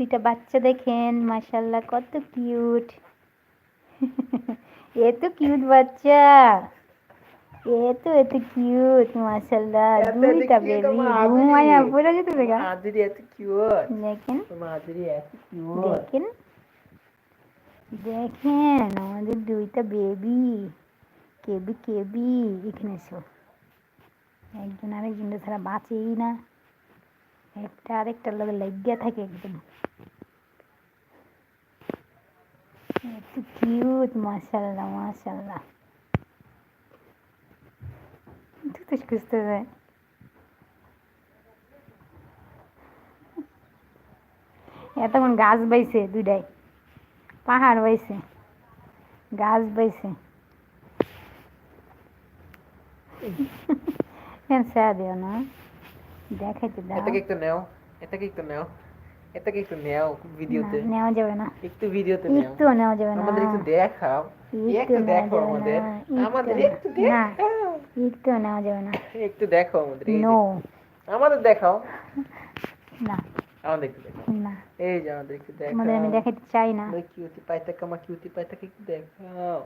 দুইটা বাচ্চা দেখেন মাশাল্লাহ কত কিউট এ তো কিউট বাচ্চা। এ তো এত কিউট এত এত দুইটা বেবি। ঘুমায়া যেতে দেখা মাধুরী এত কিউট দেখেন। মাধুরী এত কিউট দেখেন। দেখেন আমাদের দুইটা বেবি কেবি কেবি। এখানে এসো। একজন আরেকজনের ছাড়া বাঁচেই না। একটা আরেকটার লগে লাগিয়া থাকে একদম। এত কিউট মাশাল্লাহ মাশাল্লাহ তুই খুঁজতে যায় এতক্ষণ গাছ বাইছে দুইটাই পাহাড় বাইছে গাছ বাইছে। কেন স্যার দিও না দেখাইতে দাও। এটাকে একটু নেও এটাকে একটু নেও। এটাকে একটু নেও ভিডিওতে? নেওয়া যাবে না। একটু ভিডিওতে নেও। একটু নেওয়া যাবে না। আমাদের একটু দেখাও। একটু দেখো আমাদের। আমাদের একটু দেখাও। একটু নেওয়া যাবে না। একটু দেখো আমাদের নো আমাদের দেখাও। না। আমাদের একটু দেখো। না। এই যে আমাদের একটু দেখাও। তোমাদের আমি দেখাইতে চাই না। আমাদের কিউটি আমার কিউটি পাইটাকে একটু দেখাও।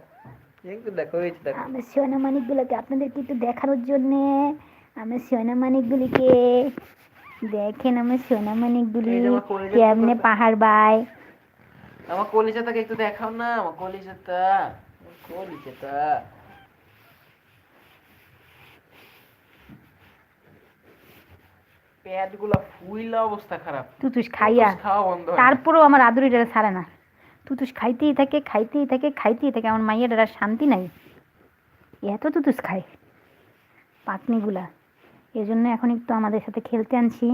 একটু দেখো এই দেখো। আমরা সোনা মানিকগুলোকে আপনাদেরকে একটু দেখানোর জন্যে আমরা সোনা মানিকগুলিকে দেখেন আমার সোনা মানিকগুলি কেমনে পাহাড় বাই। আমার কলিজাটাকে একটু দেখাও না আমার কলিজাটা কলিজাটা। পেটগুলা ফুইলা অবস্থা খারাপ। তুতুস খাইয়া। তারপরেও আমার আদুরিটা ছাড়ে না। তুতুস খাইতেই থাকে খাইতেই থাকে খাইতেই থাকে আমার মাইয়া আর শান্তি নাই। এত তুতুস খায়। পাকনিগুলা এই জন্য এখন একটু আমাদের সাথে খেলতে আনছি।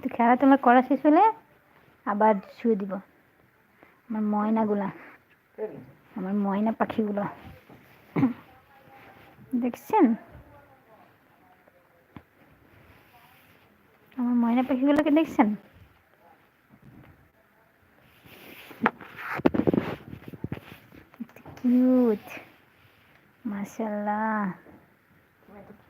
তো খেলাধুলা করা শেষ হলে আবার শুয়ে দিব। আমার ময়নাগুলা, আমার ময়না পাখিগুলো। দেখছেন? আমার ময়না পাখিগুলোকে দেখছেন? কিউট মাশাল্লাহ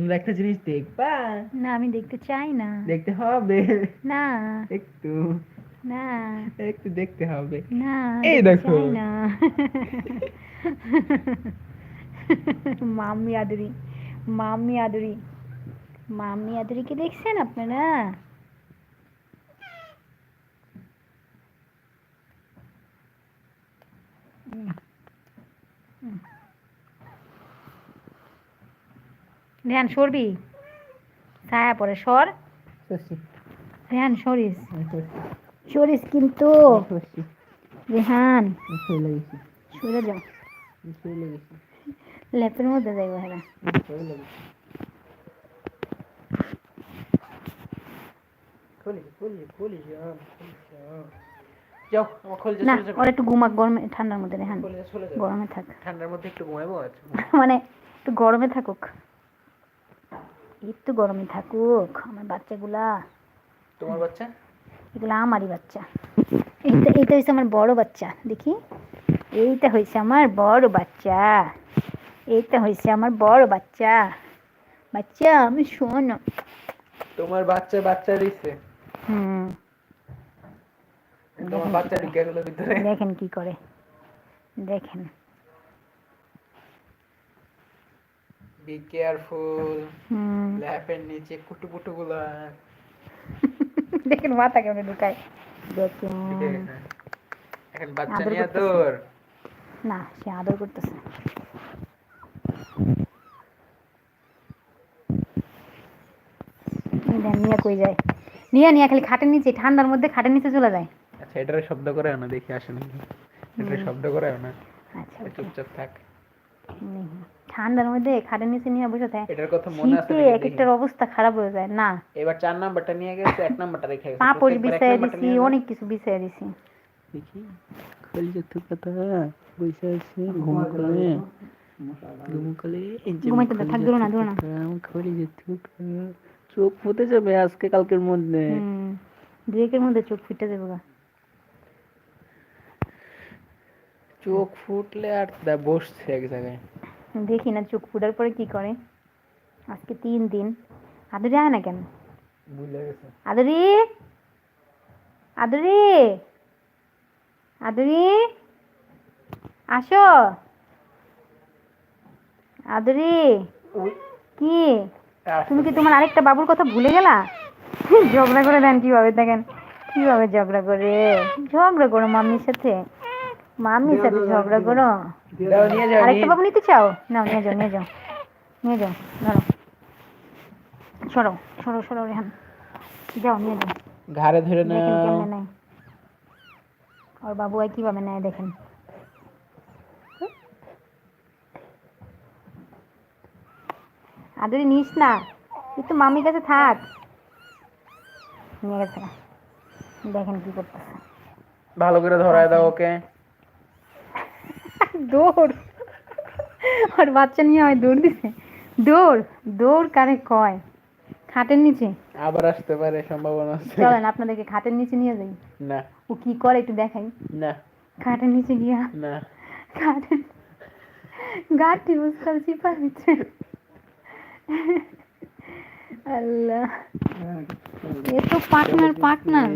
তোমরা একটা জিনিস দেখবা? না আমি দেখতে চাই না। দেখতে হবে। না। একটু। না। একটু দেখতে হবে। না এই দেখো। না। Mummy Aduri mummy Aduri. Mummy আদুরিকে দেখছেন আপনারা? উম, রেহান সরবি। ছায়া পরে সর। রেহান সরিস। সরিস কিন্তু। রেহান। সরে যাও ল্যাপের মধ্যে যাইব গরমে ঠান্ডার মধ্যে থাক। ঠান্ডার মধ্যে একটু আচ্ছা। মানে একটু গরমে থাকুক। একটু গরমে থাকুক আমার বাচ্চাগুলা। তোমার বাচ্চা? এগুলো আমারই বাচ্চা। এইটা এইটা হয়েছে আমার বড় বাচ্চা দেখি। এইটা হয়েছে আমার বড় বাচ্চা। এইটা হয়েছে আমার বড় বাচ্চা। বাচ্চা আমি শোনো। তোমার বাচ্চা বাচ্চা দিচ্ছে হুম। তোমার বাচ্চা ঢুকে গেল ভিতরে। দেখেন কি করে। দেখেন। বি কেয়ারফুল ল্যাপের নিচে কুটু কুটু গুলা দেখেন মাথা কেমন ঢুকায়। দেখেন। এখন বাচ্চা নিয়ে। তোর না সে আদর করতেছে নিয়ে কই যায়? নিয়ে নিয়ে খালি খাটের নিচে ঠান্ডার মধ্যে খাটের নিচে চলে যায়। আচ্ছা এটারে শব্দ করে না দেখি আসে নাকি এটারে শব্দ করে না। আচ্ছা. চুপচাপ থাক। হুম, ঠান্ডার মধ্যে খাটের নিচে নিয়ে বসে থাকে। এটার কথা মনে আছে শীতে এক একটার অবস্থা খারাপ হয়ে যায় না। এবার চার নাম্বারটা নিয়ে গেছে এক নাম্বারটা রেখে গেছে। পাপড় নাম্বারটা দিছি অনেক কিছু বিছাই দিছি। দেখি। কলিজা থুকাটা বসে আছে ঘুম করে ঘুম করে ঘুমাইতে দে, থাক, না, দূরে না। কলিজা থুকা চোখ ফুটে যাবে আজকে কালকের মধ্যে। হুম দুয়েকের মধ্যে চোখ ফিটে দেবো গা। চোখ ফুটলে আর বসছে এক জায়গায়। দেখি না চোখ ফুটার পরে কি করে? আজকে তিন দিন। আদরে আয় না কেন? আদরি! আদরি! আদরি! আসো। আদরি! কি? তুমি কি তোমার আরেকটা বাবুর কথা ভুলে গেলা? ঝগড়া করে দেন কীভাবে দেখেন? কীভাবে ঝগড়া করে? ঝগড়া করো মাম্মির সাথে। মাম্মির সাথে ঝগড়া করো। দাও নিয়ে যাও আরেকটা বাবু নিতে চাও? নাও নিয়ে যাও নিয়ে যাও নিয়ে যাও ধরো। সরো সরো সরো রেহান। যাও নিয়ে যাও। ঘাড়ে ধরে নেয়। ওর বাবু আর কীভাবে নেয় দেখেন। আদরি নিস না। একটু মামির কাছে থাক। নিয়ে গেছে। দেখেন কি করতেছে। ভালো করে ধরায় দাও ওকে। দৌড়। ওর বাচ্চা নিয়ে হয় দৌড় দিছে। দৌড় দৌড় কারে কয়? খাটের নিচে। আবার আসতে পারে সম্ভাবনা আছে। চলেন আপনাদেরকে খাটের নিচে নিয়ে যাই। না। ও কি করে একটু দেখাই। না। খাটের নিচে গিয়া না। খাটের গাঠি বুঝতে চিপা দিচ্ছে। আল্লাহ। এ তো পার্টনার পার্টনার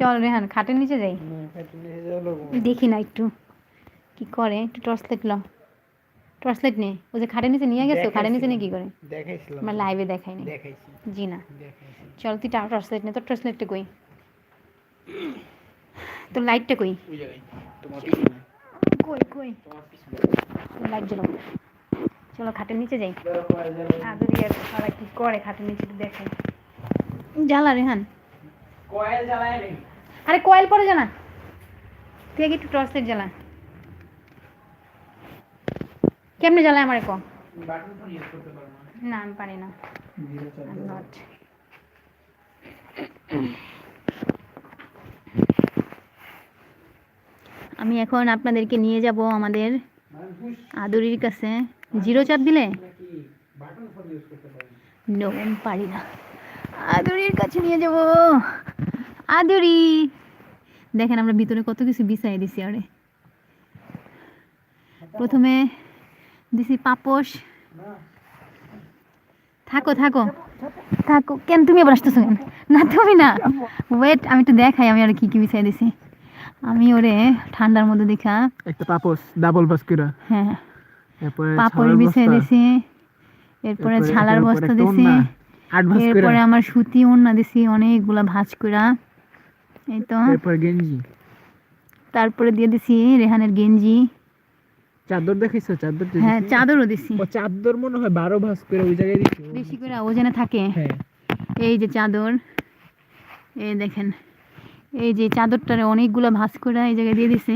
চল রেহান খাটের নিচে যাই। দেখি না একটু। কি করে? একটু টর্চ লাইট ল টর্চ লাইট নে ও যে খাটের নিচে নিয়ে গেছে খাটের নিচে নিয়ে কি করে? দেখাইছিলাম। আমার লাইভে দেখাই নাই দেখাইছি। জি না চল তুই টা টর্চ লাইট নে তোর টর্চ লাইটটা কই? তোর লাইটটা কই? কই কই? লাইট জ্বলো। চলো খাটের নিচে যাই। জ্বালাই। আর সারা কি করে খাটের নিচে দেখাই। জ্বালা রেহান। কয়েল জ্বালায় আরে কয়েল পরে জানা তুই আগে একটু টর্চ লাইট জ্বালা। কেমনে জ্বালায় আমার ক? বাটন ফোন ইউজ করতে পারো না। আমি পারি না। আমি এখন আপনাদেরকে নিয়ে যাব আমাদের আদরির কাছে। জিরো চাপ দিলে? নো পারি না। আদরির কাছে নিয়ে যাব। আদরি! দেখেন আমরা ভিতরে কত কিছু বিছাই দিছি আরে। প্রথমে দিছি পাপোশ। থাকো থাকো। থাকো। কেন তুমি আবার আসতেছো কেন? না তুমি না। ওয়েট আমি একটু দেখাই আমি আর কি কি বিছাই দিছি। আমি ওরে ঠান্ডার মধ্যে দেখা। একটা পাপোস ডাবল বাস্কিরা। হ্যাঁ। পাপড় বিছাই দিছি। এরপরে ছালার বস্তা দিছি। এরপরে আমার সুতি ওড়না দিছি অনেকগুলা ভাঁজ কইরা। এই তো। তারপরে দিয়ে দিছি রেহানের গেঞ্জি। চাদর দেখাইছো? চাদর হ্যাঁ চাদরও দিছি। ও চাদর মনে হয় বারো ভাস করে ওই জায়গায় দিছি। বেশি করে থাকে। হ্যাঁ। এই যে চাদর এই দেখেন এই যে চাদরটারে অনেকগুলো ভাঁজ করে এই জায়গায় দিয়ে দিছে।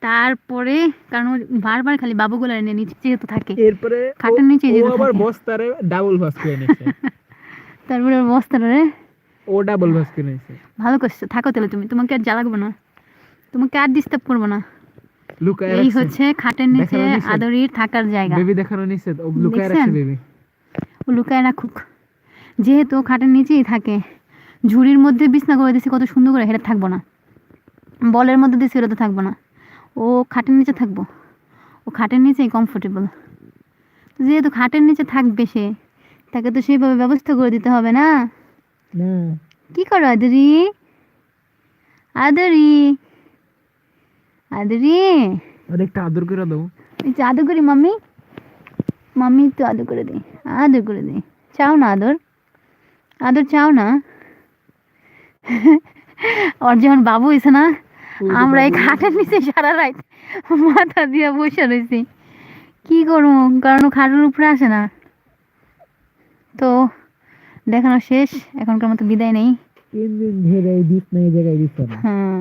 তারপরে কারণ বারবার খালি বাবুগুলা এনে নিচে যেহেতু থাকে এরপরে খাটের নিচে আবার বস্তারে ডাবল ভাস করে নিছে। তারপরে ওর বস্তাটারে ও ডাবল ভাস করে নিছে। ভালো করছ থাকো তাহলে তুমি। তোমাকে আর জ্বালাবো না। তোমাকে আর ডিস্টার্ব করব না। লুকায় এই হচ্ছে খাটের নিচে আদরির থাকার জায়গা। বেবি দেখানো নিছে ও লুকায় রাখছে বেবি। ও লুকায় রাখুক। যেহেতু খাটের নিচেই থাকে ঝুড়ির মধ্যে বিছনা করে দিছি কত সুন্দর করে হেঁটে থাকব না। বলের মধ্যে দিছি ওটা তো থাকব না। ও খাটের নিচে থাকব। ও খাটের নিচেই কমফোর্টেবল যেহেতু খাটের নিচে থাকবে সে তাকে তো সেইভাবে ব্যবস্থা করে দিতে হবে না। কি করো আদরি? আদরি? আদরি। আর একটা আদর করে দাও। এই যে আদর করি মাম্মি। মাম্মি একটু আদর করে দিই আদর করে দিই চাও না আদর? আদর চাও না? ওর যখন বাবু হয়েছে না? আমরা এই খাটের নিচে সারা রাত মাথা দিয়ে বসে রয়েছি কি করব? কারণ খাটের উপরে আসে না। তো দেখানো শেষ। এখনকার মতো বিদায় নেই। তিন দিন ধরে এই বিছনা এই জায়গায় দিছে না। হ্যাঁ।